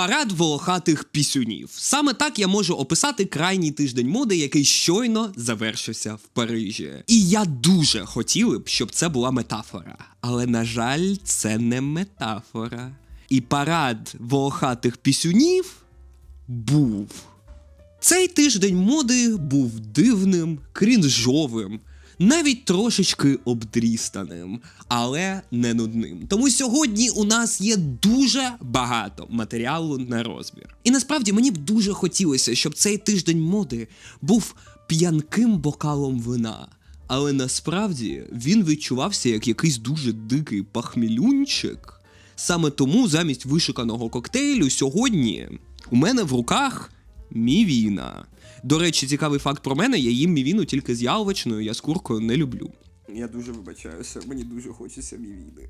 Парад волохатих пісюнів. Саме так я можу описати крайній тиждень моди, який щойно завершився в Парижі. І я дуже хотів б, щоб це була метафора. Але, на жаль, це не метафора. І парад волохатих пісюнів був. Цей тиждень моди був дивним, крінжовим, навіть трошечки обдрістаним, але не нудним. Тому сьогодні у нас є дуже багато матеріалу на розбір. І насправді мені б дуже хотілося, щоб цей тиждень моди був п'янким бокалом вина. Але насправді він відчувався як якийсь дуже дикий пахмілюнчик. Саме тому замість вишиканого коктейлю сьогодні у мене в руках мівіна. До речі, цікавий факт про мене: я їм мівіну тільки з яловичною, я з куркою не люблю. Я дуже вибачаюся, мені дуже хочеться мівіни.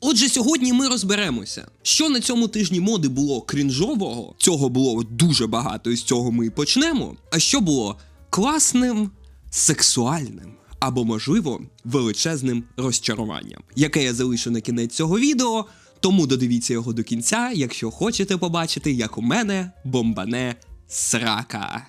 Отже, сьогодні ми розберемося, що на цьому тижні моди було крінжового. Цього було дуже багато, і з цього ми і почнемо. А що було класним, сексуальним або, можливо, величезним розчаруванням, яке я залишу на кінець цього відео. Тому додивіться його до кінця, якщо хочете побачити, як у мене бомбане срака.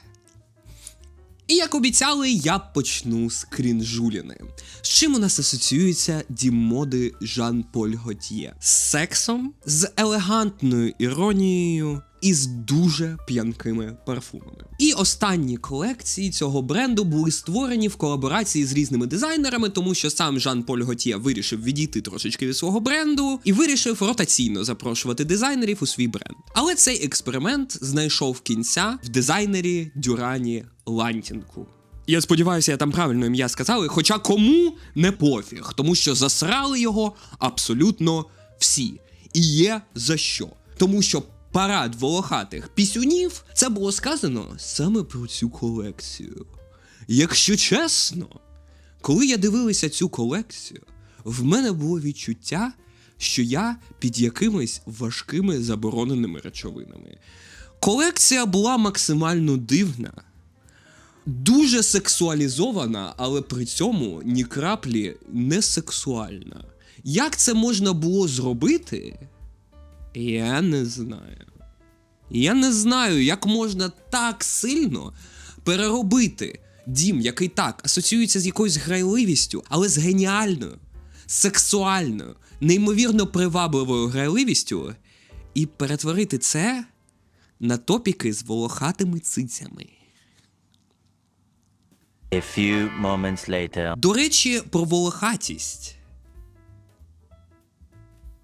І як обіцяли, я почну з крінжуліни. З чим у нас асоціюється дім моди Жан-Поль Готьє? З сексом, з елегантною іронією і з дуже п'янкими парфумами. І останні колекції цього бренду були створені в колаборації з різними дизайнерами, тому що сам Жан-Поль Готьє вирішив відійти трошечки від свого бренду і вирішив ротаційно запрошувати дизайнерів у свій бренд. Але цей експеримент знайшов кінця в дизайнері Дюрані Лантінку. Я сподіваюся, я там правильно ім'я сказали, хоча кому не пофіг, тому що засрали його абсолютно всі. І є за що. Тому що парад волохатих пісюнів це було сказано саме про цю колекцію. Якщо чесно, коли я дивилася цю колекцію, в мене було відчуття, що я під якимись важкими забороненими речовинами. Колекція була максимально дивна, дуже сексуалізована, але при цьому ні краплі не сексуальна. Як це можна було зробити? Я не знаю. Я не знаю, як можна так сильно переробити дім, який так асоціюється з якоюсь грайливістю, але з геніальною, сексуальною, неймовірно привабливою грайливістю, і перетворити це на топіки з волохатими цицями. A few moments later, До речі, про волохатість.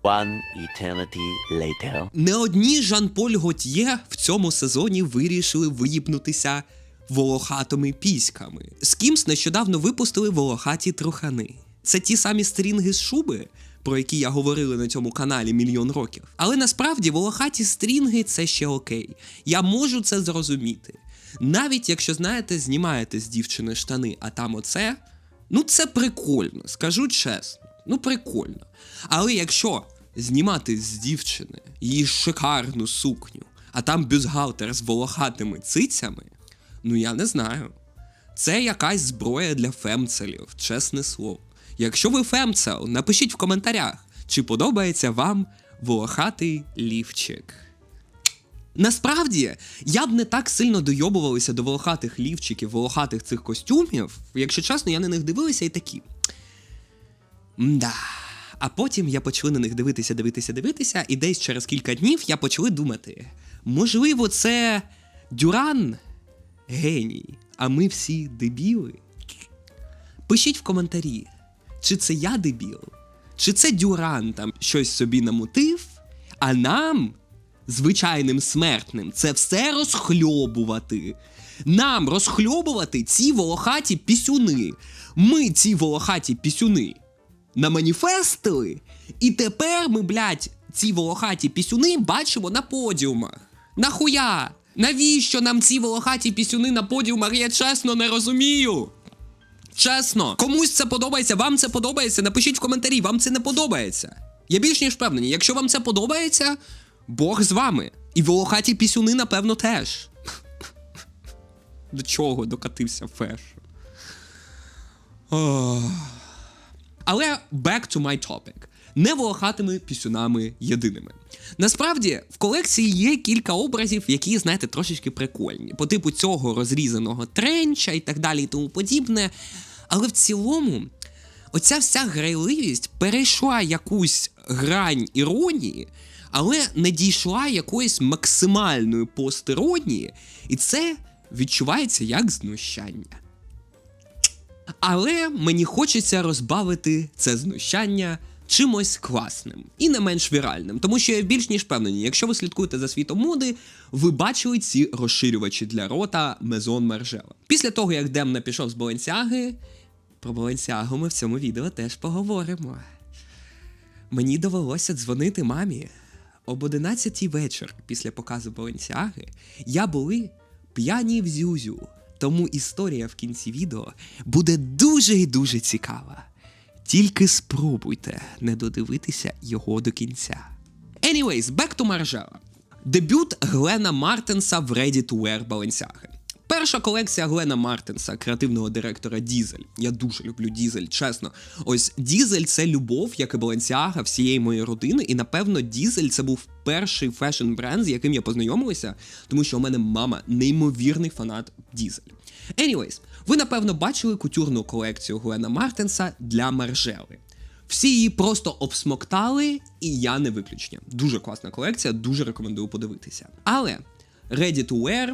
One eternity later. Не одні Жан-Поль Готьє в цьому сезоні вирішили виїбнутися волохатими піськами. З кимсь нещодавно випустили волохаті трухани. Це ті самі стрінги з шуби, про які я говорила на цьому каналі мільйон років. Але насправді волохаті стрінги це ще окей. Я можу це зрозуміти. Навіть якщо, знаєте, знімаєте з дівчини штани, а там оце, ну це прикольно, скажу чесно. Ну, прикольно. Але якщо знімати з дівчини її шикарну сукню, а там бюстгальтер з волохатими цицями, ну я не знаю. Це якась зброя для фемцелів, чесне слово. Якщо ви фемцел, напишіть в коментарях, чи подобається вам волохатий лівчик. Насправді, я б не так сильно дойобувалися до волохатих лівчиків, волохатих цих костюмів. Якщо чесно, я на них дивилася і такі. Мда. А потім я почали на них дивитися, дивитися, дивитися, і десь через кілька днів я почали думати: можливо, це Дюран геній, а ми всі дебіли. Пишіть в коментарі, чи це я дебіл, чи це Дюран там щось собі намутив, а нам, звичайним смертним, це все розхльобувати. Нам розхльобувати ці волохаті пісюни. Ми ці волохаті пісюни наманіфестили, і тепер ми, блядь, ці волохаті пісюни бачимо на подіумах. Нахуя? Навіщо нам ці волохаті пісюни на подіумах? Я чесно не розумію. Чесно, комусь це подобається, вам це подобається. Напишіть в коментарі, вам це не подобається. Я більш ніж впевнений, якщо вам це подобається, Бог з вами. І волохаті пісюни, напевно, теж. До чого докатився феш? Ох. Але back to my topic. не волохатими пісюнами єдиними. Насправді, в колекції є кілька образів, які, знаєте, трошечки прикольні, по типу цього розрізаного тренча і так далі, і тому подібне. Але в цілому, оця вся грайливість перейшла якусь грань іронії, але не дійшла якоїсь максимальної постіронії, і це відчувається як знущання. Але мені хочеться розбавити це знущання чимось класним і не менш віральним, тому що я більш ніж впевнений, якщо ви слідкуєте за світом моди, ви бачили ці розширювачі для рота Мезон Маржела. Після того, як Демна пішов з Баленсяги, про Баленсягу ми в цьому відео теж поговоримо. Мені довелося дзвонити мамі. Об 11 вечір після показу Баленсяги я були п'яні в зюзю. Тому історія в кінці відео буде дуже і дуже цікава. Тільки спробуйте не додивитися його до кінця. Anyways, back to Маржела. Дебют Глена Мартенса в Ready to Wear Balenciaga. Перша колекція Глена Мартенса, креативного директора Дізель. Я дуже люблю Дізель, чесно. Ось Дізель це любов, як і Balenciaga всієї моєї родини. І напевно, Дізель це був перший фешн бренд, з яким я познайомилася, тому що у мене мама неймовірний фанат Дізель. Anyways, ви напевно бачили кутюрну колекцію Глена Мартенса для Маржели. Всі її просто обсмоктали, і я не виключення. Дуже класна колекція, дуже рекомендую подивитися. Але Ready to Wear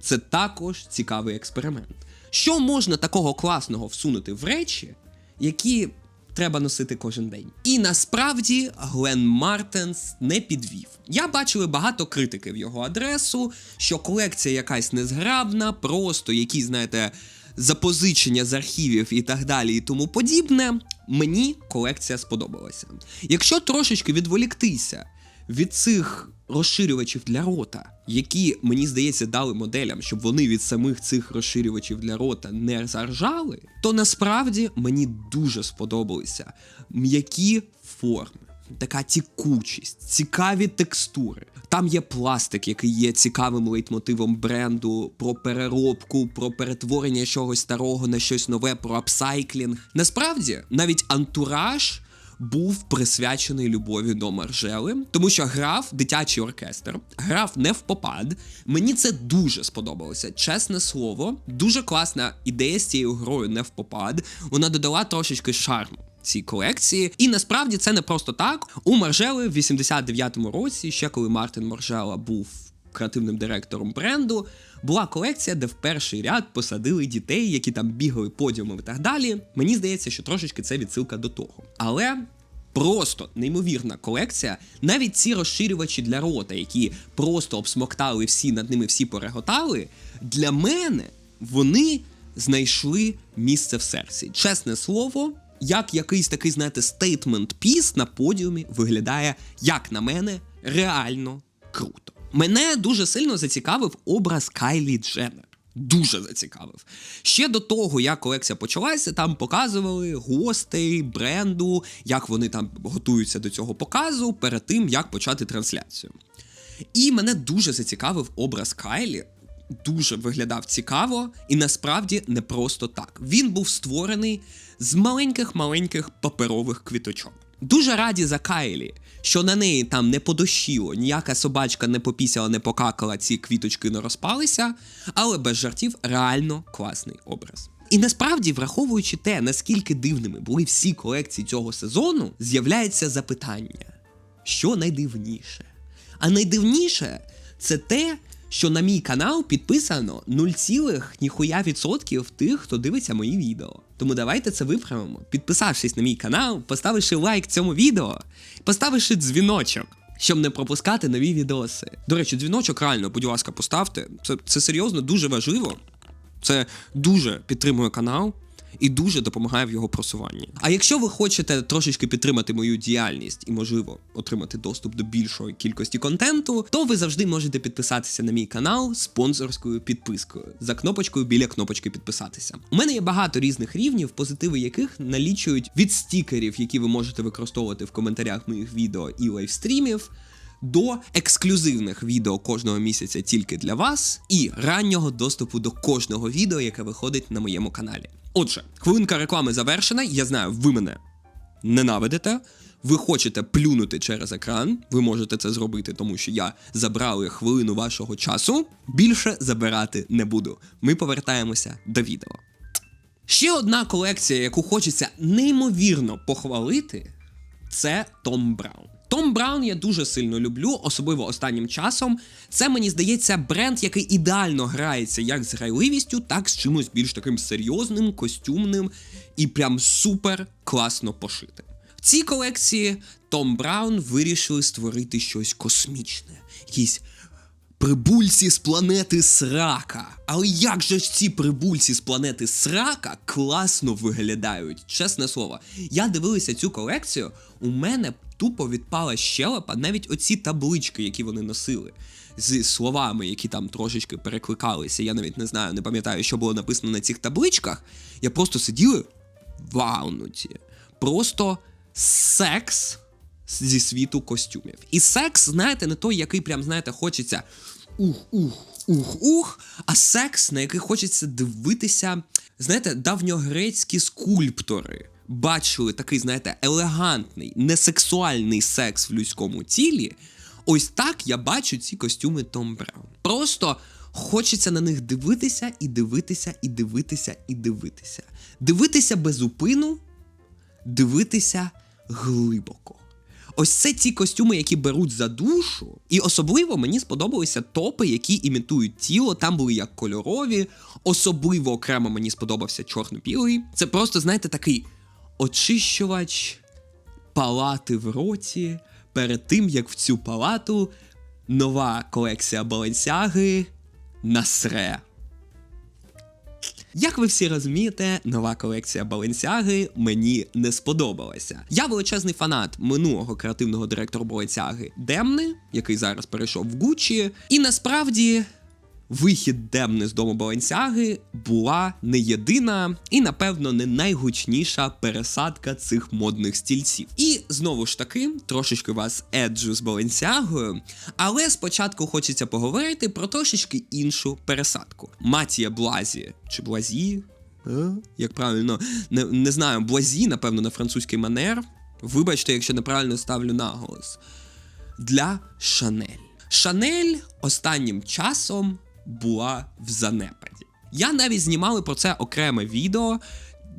це також цікавий експеримент. Що можна такого класного всунути в речі, які треба носити кожен день? І насправді Глен Мартенс не підвів. Я бачив багато критики в його адресу, що колекція якась незграбна, просто якісь, знаєте, запозичення з архівів і так далі, і тому подібне. Мені колекція сподобалася. Якщо трошечки відволіктися від цих розширювачів для рота, які, мені здається, дали моделям, щоб вони від самих цих розширювачів для рота не заржали, то насправді мені дуже сподобалися м'які форми. Така тікучість, цікаві текстури. Там є пластик, який є цікавим лейтмотивом бренду, про переробку, про перетворення чогось старого на щось нове, про апсайклінг. Насправді, навіть антураж був присвячений любові до Маржели, тому що грав дитячий оркестр, грав не в попад. Мені це дуже сподобалося. Чесне слово, дуже класна ідея з цією грою не в попад. Вона додала трошечки шарму. Цій колекції, і насправді це не просто так. У Маржели в 89-му році, ще коли Мартин Маржела був креативним директором бренду, була колекція, де в перший ряд посадили дітей, які там бігали подіумом і так далі. Мені здається, що трошечки це відсилка до того. Але просто неймовірна колекція. Навіть ці розширювачі для рота, які просто обсмоктали всі, над ними всі переготали, для мене вони знайшли місце в серці. Чесне слово. Як якийсь такий, знаєте, стейтмент піс на подіумі виглядає, як на мене, реально круто. Мене дуже сильно зацікавив образ Кайлі Дженнер. Дуже зацікавив. Ще до того, як колекція почалася, там показували гостей бренду, як вони там готуються до цього показу перед тим, як почати трансляцію. І мене дуже зацікавив образ Кайлі. Дуже виглядав цікаво, і насправді не просто так. Він був створений з маленьких-маленьких паперових квіточок. Дуже раді за Кайлі, що на неї там не подощило, ніяка собачка не попісяла, не покакала, ці квіточки не розпалися, але без жартів реально класний образ. І насправді, враховуючи те, наскільки дивними були всі колекції цього сезону, з'являється запитання: що найдивніше? А найдивніше це те, що на мій канал підписано 0, ніхуя відсотків тих, хто дивиться мої відео. Тому давайте це виправимо, підписавшись на мій канал, поставивши лайк цьому відео, поставивши дзвіночок. Щоб не пропускати нові відоси. До речі, дзвіночок реально, будь ласка, поставте. Це, це серйозно дуже важливо. Це дуже підтримує канал і дуже допомагає в його просуванні. А якщо ви хочете трошечки підтримати мою діяльність і, можливо, отримати доступ до більшої кількості контенту, то ви завжди можете підписатися на мій канал спонсорською підпискою за кнопочкою біля кнопочки підписатися. У мене є багато різних рівнів, позитиви яких налічують від стікерів, які ви можете використовувати в коментарях моїх відео і лайвстрімів до ексклюзивних відео кожного місяця тільки для вас, і раннього доступу до кожного відео, яке виходить на моєму каналі. Отже, хвилинка реклами завершена. Я знаю, ви мене ненавидите. ви хочете плюнути через екран, ви можете це зробити, тому що я забрали хвилину вашого часу. Більше забирати не буду. Ми повертаємося до відео. Ще одна колекція, яку хочеться неймовірно похвалити, це Том Браун. Том Браун я дуже сильно люблю, особливо останнім часом. Це мені здається бренд, який ідеально грається як з грайливістю, так з чимось більш таким серйозним, костюмним і прям супер класно пошитим. В цій колекції Том Браун вирішили створити щось космічне, якісь Прибульці з планети Срака. Але як же ж ці прибульці з планети Срака класно виглядають? Чесне слово, я дивилася цю колекцію, у мене тупо відпала щелепа навіть оці таблички, які вони носили. З словами, які там трошечки перекликалися. Я навіть не знаю, не пам'ятаю, що було написано на цих табличках. Я просто сиділи ваунуті. Просто секс зі світу костюмів. І секс, знаєте, не той, який прям, знаєте, хочеться ух, ух, ух, ух, а секс, на який хочеться дивитися, знаєте, давньогрецькі скульптори. Бачили такий, знаєте, елегантний, несексуальний секс в людському тілі. Ось так я бачу ці костюми Том Браун. Просто хочеться на них дивитися і дивитися, і дивитися, і дивитися. Дивитися без упину, дивитися глибоко. Ось це ті костюми, які беруть за душу. І особливо мені сподобалися топи, які імітують тіло. Там були як кольорові. Особливо окремо мені сподобався чорно-білий. Це просто, знаєте, такий очищувач палати в роті перед тим, як в цю палату нова колекція Баленсяги насре. Як ви всі розумієте, нова колекція Баленсяги мені не сподобалася. Я величезний фанат минулого креативного директора Баленсяги Демни, який зараз перейшов в Гуччі. І насправді вихід Демни з дому Баленсяги була не єдина і, напевно, не найгучніша пересадка цих модних стільців. І знову ж таки, трошечки вас еджу з Баленсягою, але спочатку хочеться поговорити про трошечки іншу пересадку. Матія Блазі чи Блазі. Е? Як правильно, не, не знаю, Блазі, напевно, на французький манер. Вибачте, якщо неправильно ставлю наголос. Для Шанель. Шанель останнім часом була в занепаді. Я навіть знімали про це окреме відео.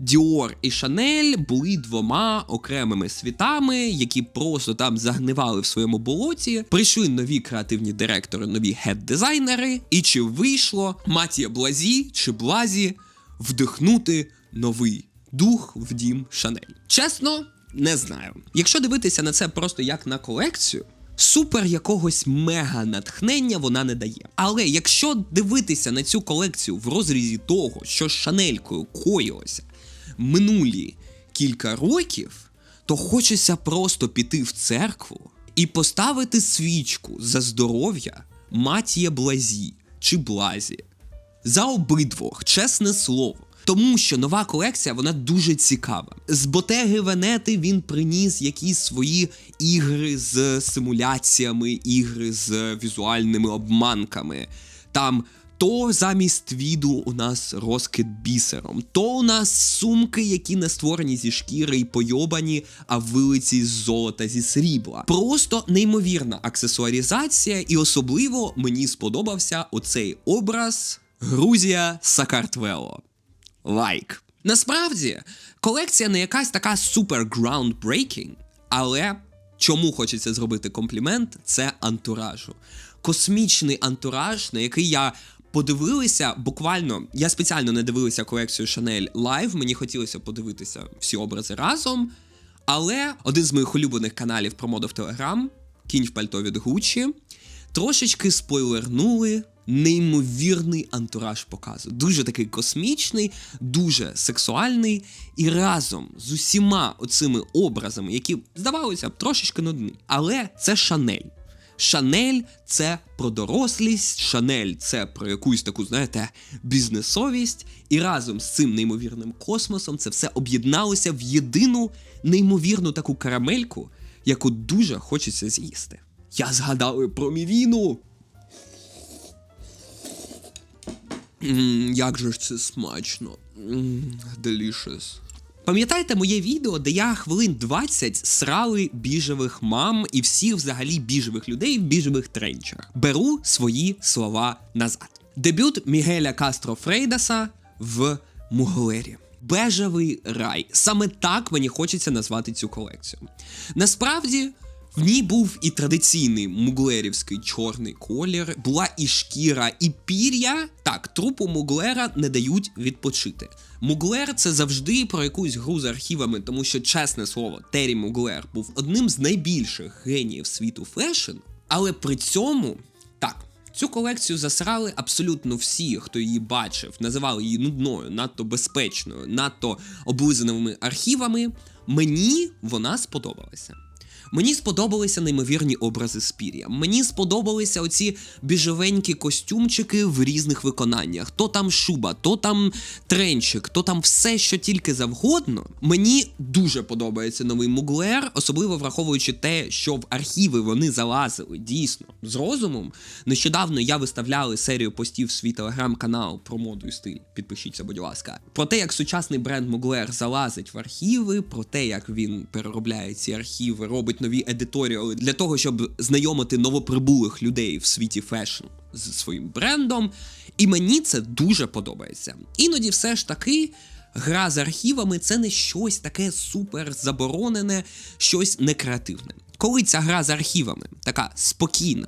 Діор і Шанель були двома окремими світами, які просто там загнивали в своєму болоті. Прийшли нові креативні директори, нові гет-дизайнери. І чи вийшло Матія Блазі чи Блазі вдихнути новий дух в дім Шанель? Чесно, не знаю. Якщо дивитися на це просто як на колекцію. Супер якогось мега натхнення вона не дає. Але якщо дивитися на цю колекцію в розрізі того, що з Шанелькою коїлося минулі кілька років, то хочеться просто піти в церкву і поставити свічку за здоров'я Матія Блазі чи Блазі. За обидвох, чесне слово. Тому що нова колекція вона дуже цікава. З Ботеги Венети він приніс якісь свої ігри з симуляціями, ігри з візуальними обманками. Там то замість твіду у нас розкид бісером, то у нас сумки, які не створені зі шкіри і пойобані, а вилиці з золота зі срібла. Просто неймовірна аксесуарізація, і особливо мені сподобався оцей образ Грузія Сакартвело. Лайк. Насправді, колекція не якась така супер groundbreaking, але чому хочеться зробити комплімент, це антуражу. Космічний антураж, на який я подивилися буквально. Я спеціально не дивилася колекцію Chanel Live, мені хотілося подивитися всі образи разом. Але один з моїх улюблених каналів про моду в Телеграм, кінь в пальто від Гуччі, трошечки спойлернули неймовірний антураж показу. Дуже такий космічний, дуже сексуальний, і разом з усіма оцими образами, які здавалося б трошечки нудні. Але це Шанель. Шанель це про дорослість, Шанель це про якусь таку, знаєте, бізнесовість. І разом з цим неймовірним космосом це все об'єдналося в єдину неймовірну таку карамельку, яку дуже хочеться з'їсти. Я згадав про мівіну. Як же ж це смачно. Delicious. Пам'ятаєте моє відео, де я хвилин 20 срали біжевих мам і всіх взагалі біжевих людей в біжевих тренчах? Беру свої слова назад. Дебют Мігеля Кастро Фрейдаса в Муглері. Бежевий рай. Саме так мені хочеться назвати цю колекцію. Насправді. В ній був і традиційний муглерівський чорний колір, була і шкіра, і пір'я. Так, трупу муглера не дають відпочити. Муглер це завжди про якусь гру з архівами, тому що, чесне слово, Террі Муглер був одним з найбільших геніїв світу фешн, але при цьому так. Цю колекцію засрали абсолютно всі, хто її бачив, називали її нудною, надто безпечною, надто облизаними архівами. Мені вона сподобалася. Мені сподобалися неймовірні образи спір'я. Мені сподобалися оці біжевенькі костюмчики в різних виконаннях. То там шуба, то там тренчик, то там все, що тільки завгодно. Мені дуже подобається новий муглер, особливо враховуючи те, що в архіви вони залазили дійсно з розумом. Нещодавно я виставляли серію постів в свій телеграм-канал про моду і стиль. Підпишіться, будь ласка. Про те, як сучасний бренд Муглер залазить в архіви, про те, як він переробляє ці архіви, робить нові едиторіали для того, щоб знайомити новоприбулих людей в світі фешн з своїм брендом. І мені це дуже подобається. Іноді все ж таки. Гра з архівами це не щось таке супер заборонене, щось некреативне. Коли ця гра з архівами така спокійна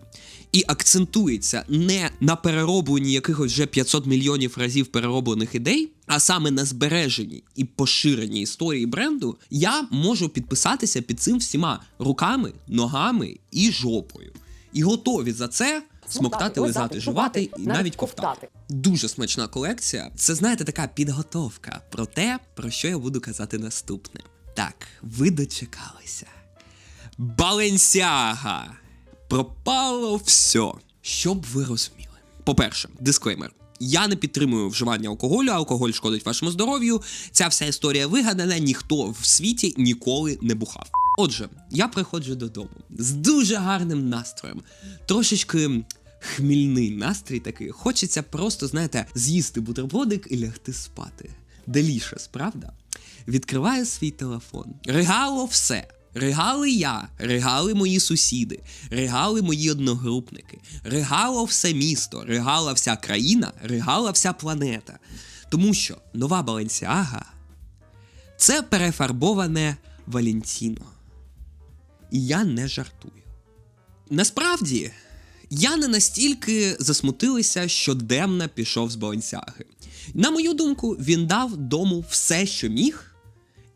і акцентується не на переробленні якихось вже 500 мільйонів разів перероблених ідей, а саме на збереженні і поширенні історії бренду, я можу підписатися під цим всіма руками, ногами і жопою. І готові за це смоктати, лизати, жувати і навіть ковтати. Дуже смачна колекція. Це знаєте така підготовка про те, про що я буду казати наступне. Так, ви дочекалися. Баленсіага! Пропало все. Щоб ви розуміли. По-перше, дисклеймер. Я не підтримую вживання алкоголю, алкоголь шкодить вашому здоров'ю. Ця вся історія вигадана, ніхто в світі ніколи не бухав. Отже, я приходжу додому з дуже гарним настроєм, трошечки хмільний настрій такий. Хочеться просто, знаєте, з'їсти бутербродик і лягти спати. Делішес, правда? Відкриваю свій телефон. Регало все. Регали я, регали мої сусіди, регали мої одногрупники, регало все місто, регала вся країна, регала вся планета. Тому що нова Баленсіага це перефарбоване Валентіно. І я не жартую. Насправді, я не настільки засмутилася, що Демна пішов з Баленсіаги. На мою думку, він дав дому все, що міг.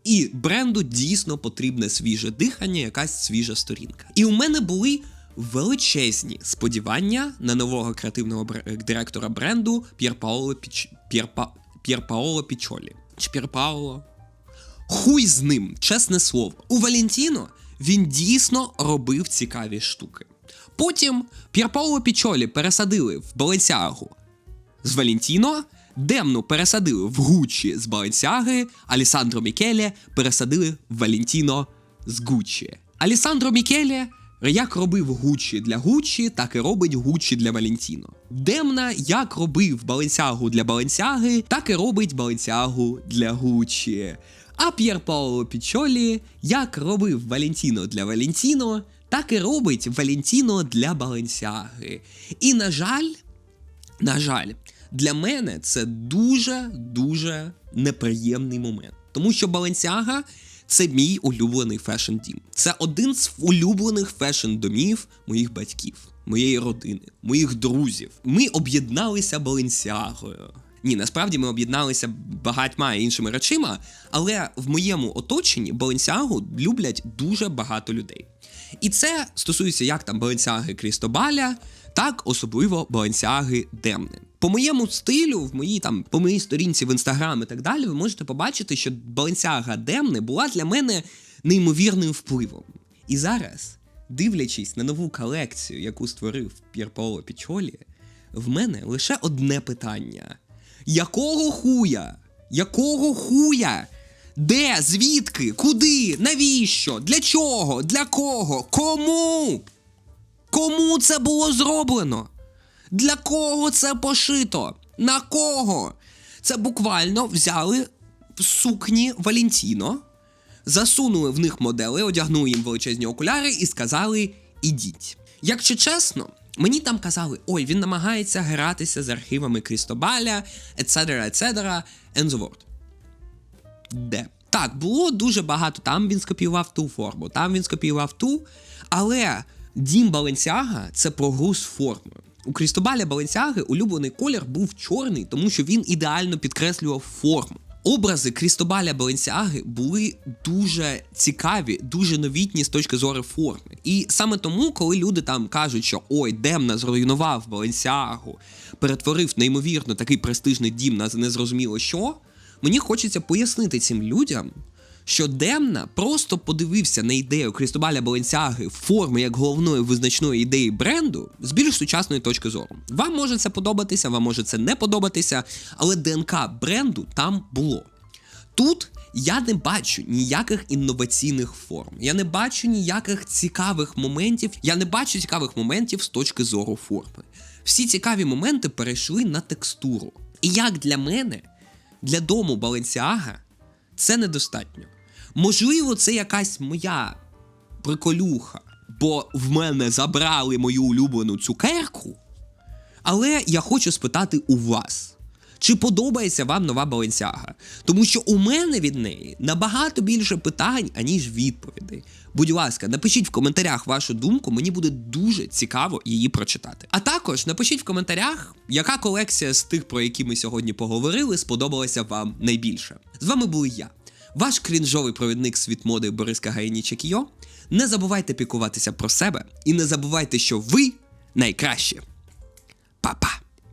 І бренду дійсно потрібне свіже дихання, якась свіжа сторінка. І у мене були величезні сподівання на нового креативного бр- директора бренду П'єрпаоло Піч... П'єрпа... П'єрпаоло Пічолі. Чи П'єрпаоло? Хуй з ним, чесне слово. У Валентіно він дійсно робив цікаві штуки. Потім П'єрпаоло Пічолі пересадили в Баленсіагу з Валентіно, Демну пересадили в Гуччі з Баленсіаги, Алісандро Мікеле пересадили в Валентіно з Гуччі. Алісандро Мікеле як робив Гуччі для Гуччі, так і робить Гуччі для Валентіно. Демна як робив Баленсіагу для Баленсіаги, так і робить Баленсіагу для Гуччі. А П'єр Паоло Пічолі як робив Валентіно для Валентіно, так і робить Валентіно для Баленсіаги. І на жаль, на жаль, для мене це дуже дуже неприємний момент. Тому що Balenciaga – це мій улюблений фешн дім. Це один з улюблених фешн домів моїх батьків, моєї родини, моїх друзів. Ми об'єдналися Баленсіагою. Ні, насправді ми об'єдналися багатьма іншими речима, але в моєму оточенні Баленсіагу люблять дуже багато людей. І це стосується як там Баленсіаги Крістобаля, так особливо Баленсіаги Демни. По моєму стилю, в моїй там, по моїй сторінці в інстаграм і так далі, ви можете побачити, що Баленсіага Демни була для мене неймовірним впливом. І зараз, дивлячись на нову колекцію, яку створив П'єр Паоло Пічолі, в мене лише одне питання: якого хуя? Якого хуя? Де? Звідки? Куди? Навіщо? Для чого? Для кого? Кому? Кому це було зроблено? Для кого це пошито? На кого? Це буквально взяли сукні Валентіно, засунули в них модели, одягнули їм величезні окуляри і сказали: ідіть. Якщо чесно, мені там казали, ой, він намагається гратися з архівами Крістобаля, and the world. Де? Так, було дуже багато. Там він скопіював ту форму, там він скопіював ту. Але дім Баленсіага це про гру формою. У Крістобаля Баленсіаги улюблений колір був чорний, тому що він ідеально підкреслював форму. Образи Крістобаля Баленсіаги були дуже цікаві, дуже новітні з точки зору форми. І саме тому, коли люди там кажуть, що ой, Демна зруйнував Баленсіагу, перетворив неймовірно такий престижний дім на незрозуміло що, мені хочеться пояснити цим людям, що просто подивився на ідею Крістобаля Баленсіаги в формі як головної визначної ідеї бренду з більш сучасної точки зору. Вам може це подобатися, вам може це не подобатися, але ДНК бренду там було. Тут я не бачу ніяких інноваційних форм. Я не бачу ніяких цікавих моментів. Я не бачу цікавих моментів з точки зору форми. Всі цікаві моменти перейшли на текстуру. І як для мене, для дому Баленсіага, це недостатньо. Можливо, це якась моя приколюха, бо в мене забрали мою улюблену цукерку. Але я хочу спитати у вас. Чи подобається вам нова Баленсяга? Тому що у мене від неї набагато більше питань, аніж відповідей. Будь ласка, напишіть в коментарях вашу думку, мені буде дуже цікаво її прочитати. А також напишіть в коментарях, яка колекція з тих, про які ми сьогодні поговорили, сподобалася вам найбільше. З вами був я, ваш крінжовий провідник світ моди Борис Кагаїнічек Йо. Не забувайте пікуватися про себе і не забувайте, що ви найкраще. Па-па!